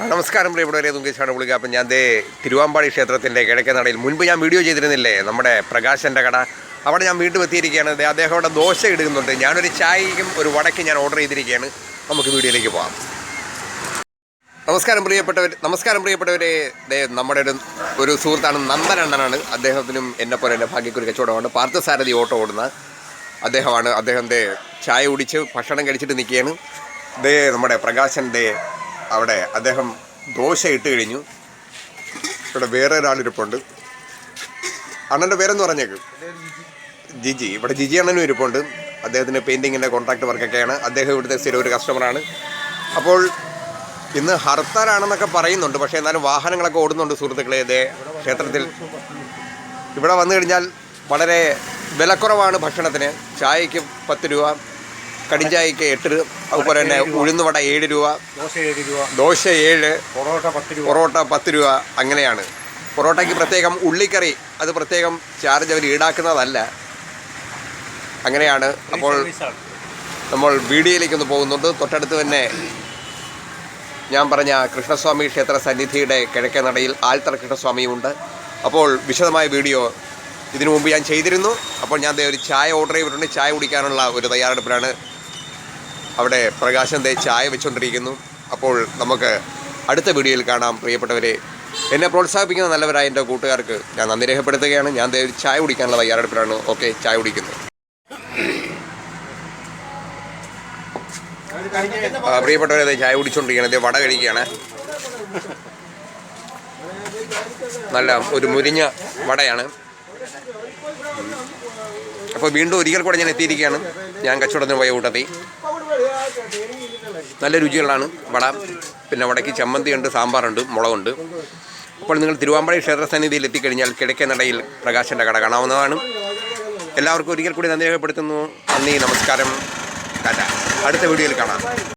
നമസ്കാരം പ്രിയപ്പെട്ടവരെ തുങ്കേശാണ് വിളിക്കുക അപ്പം ഞാൻ ദേ തിരുവാമ്പാടി ക്ഷേത്രത്തിന്റെ കിഴക്കനടയിൽ മുൻപ് ഞാൻ വീഡിയോ ചെയ്തിരുന്നില്ലേ നമ്മുടെ പ്രകാശന്റെ കട? അവിടെ ഞാൻ വീണ്ടും എത്തിയിരിക്കുകയാണ്. അദ്ദേഹം അവിടെ ദോശ ഇടുന്നുണ്ട്. ഞാനൊരു ചായയും ഒരു വടക്കും ഞാൻ ഓർഡർ ചെയ്തിരിക്കുകയാണ്. നമുക്ക് വീഡിയോയിലേക്ക് പോകാം നമസ്കാരം പ്രിയപ്പെട്ടവർ നമസ്കാരം പ്രിയപ്പെട്ടവരെ. നമ്മുടെ ഒരു ഒരു സുഹൃത്താണ് നന്ദനണ്ണനാണ് അദ്ദേഹത്തിനും എന്നെ പോലെ എന്റെ ഭാഗ്യക്കൊരു കച്ചവടമാണ്. പാർത്ഥസാരഥി ഓട്ടോ ഓടുന്ന അദ്ദേഹമാണ്. അദ്ദേഹം ദേ ചായ കുടിച്ച് ഭക്ഷണം കഴിച്ചിട്ട് നിൽക്കുകയാണ്. ദേ നമ്മുടെ പ്രകാശന്റെ അവിടെ അദ്ദേഹം ദോശ ഇട്ട് കഴിഞ്ഞു. ഇവിടെ വേറെ ഒരാളിരിപ്പുണ്ട് അണ്ണന്റെ പേരെന്ന് പറഞ്ഞേക്ക്. ജിജി. ഇവിടെ ജിജി അണ്ണനും ഇരിപ്പുണ്ട്. അദ്ദേഹത്തിന്റെ പെയിന്റിങ്ങിന്റെ കോൺട്രാക്ട് വർക്കൊക്കെയാണ്. അദ്ദേഹം ഇവിടുത്തെ സ്ഥിരം ഒരു കസ്റ്റമറാണ്. അപ്പോൾ ഇന്ന് ഹർത്താലാണെന്നൊക്കെ പറയുന്നുണ്ട്. പക്ഷേ എന്നാലും വാഹനങ്ങളൊക്കെ ഓടുന്നുണ്ട് സുഹൃത്തുക്കളെ ഇതേ ക്ഷേത്രത്തിൽ. ഇവിടെ വന്നു കഴിഞ്ഞാൽ വളരെ വിലക്കുറവാണ് ഭക്ഷണത്തിന്. ചായയ്ക്ക് പത്ത് രൂപ കടിഞ്ചായക്ക് എട്ട് രൂപ അതുപോലെ തന്നെ ഉഴുന്നുവട ഏഴ് രൂപ ദോശ ഏഴ് രൂപ. ദോശ ഏഴ് പൊറോട്ട പത്ത് രൂപ. പൊറോട്ട പത്ത് രൂപ അങ്ങനെയാണ്. പൊറോട്ടയ്ക്ക് പ്രത്യേകം ഉള്ളിക്കറി അത് പ്രത്യേകം ചാർജ് അവർ ഈടാക്കുന്നതല്ല. അങ്ങനെയാണ് അപ്പോൾ നമ്മൾ വീഡിയോയിലേക്ക് ഒന്ന് പോകുന്നുണ്ട്. തൊട്ടടുത്ത് തന്നെ ഞാൻ പറഞ്ഞ കൃഷ്ണസ്വാമി ക്ഷേത്ര സന്നിധിയുടെ കിഴക്കേ നടയിൽ ആൽത്തറ കൃഷ്ണസ്വാമിയും ഉണ്ട്. അപ്പോൾ വിശദമായ വീഡിയോ ഇതിനു മുമ്പ് ഞാൻ ചെയ്തിരുന്നു. അപ്പോൾ ഞാൻ ഒരു ചായ ഓർഡർ ചെയ്തിട്ടുണ്ട്. ചായ കുടിക്കാനുള്ള ഒരു തയ്യാറെടുപ്പിലാണ് അവിടെ പ്രകാശം ദേ ചായ വെച്ചുകൊണ്ടിരിക്കുന്നു അപ്പോൾ നമുക്ക് അടുത്ത വീഡിയോയിൽ കാണാം പ്രിയപ്പെട്ടവരെ. എന്നെ പ്രോത്സാഹിപ്പിക്കുന്ന നല്ലവരായ എന്റെ കൂട്ടുകാർക്ക് ഞാൻ നന്ദി രേഖപ്പെടുത്തുകയാണ്. ഞാൻ ചായ കുടിക്കാനുള്ള തയ്യാറെടുപ്പിലാണ്. ഓക്കെ ചായ കുടിക്കുന്നത് പ്രിയപ്പെട്ടവരെ ചായ കുടിച്ചുകൊണ്ടിരിക്കുകയാണ് ദേ വട കഴിക്കുകയാണ്. നല്ല ഒരു മുരിഞ്ഞ വടയാണ്. അപ്പോൾ വീണ്ടും ഒരിക്കൽ കൂടെ ഞാൻ എത്തിയിരിക്കുകയാണ്. ഞാൻ കച്ചവടത്തിന് പോയ കൂട്ടത്തിൽ. നല്ല രുചികളാണ് വട പിന്നെ വടയ്ക്ക് ചമ്മന്തിയുണ്ട് സാമ്പാറുണ്ട് മുളകുണ്ട്. അപ്പോൾ നിങ്ങൾ തിരുവാമ്പഴി ക്ഷേത്ര സന്നിധിയിൽ എത്തിക്കഴിഞ്ഞാൽ കിഴക്കേ നടയിൽ പ്രകാശന്റെ കട കാണാവുന്നതാണ്. എല്ലാവർക്കും ഒരിക്കൽ കൂടി നന്ദി രേഖപ്പെടുത്തുന്നു. നന്ദി നമസ്കാരം. ടാറ്റ. അടുത്ത വീഡിയോയിൽ കാണാം.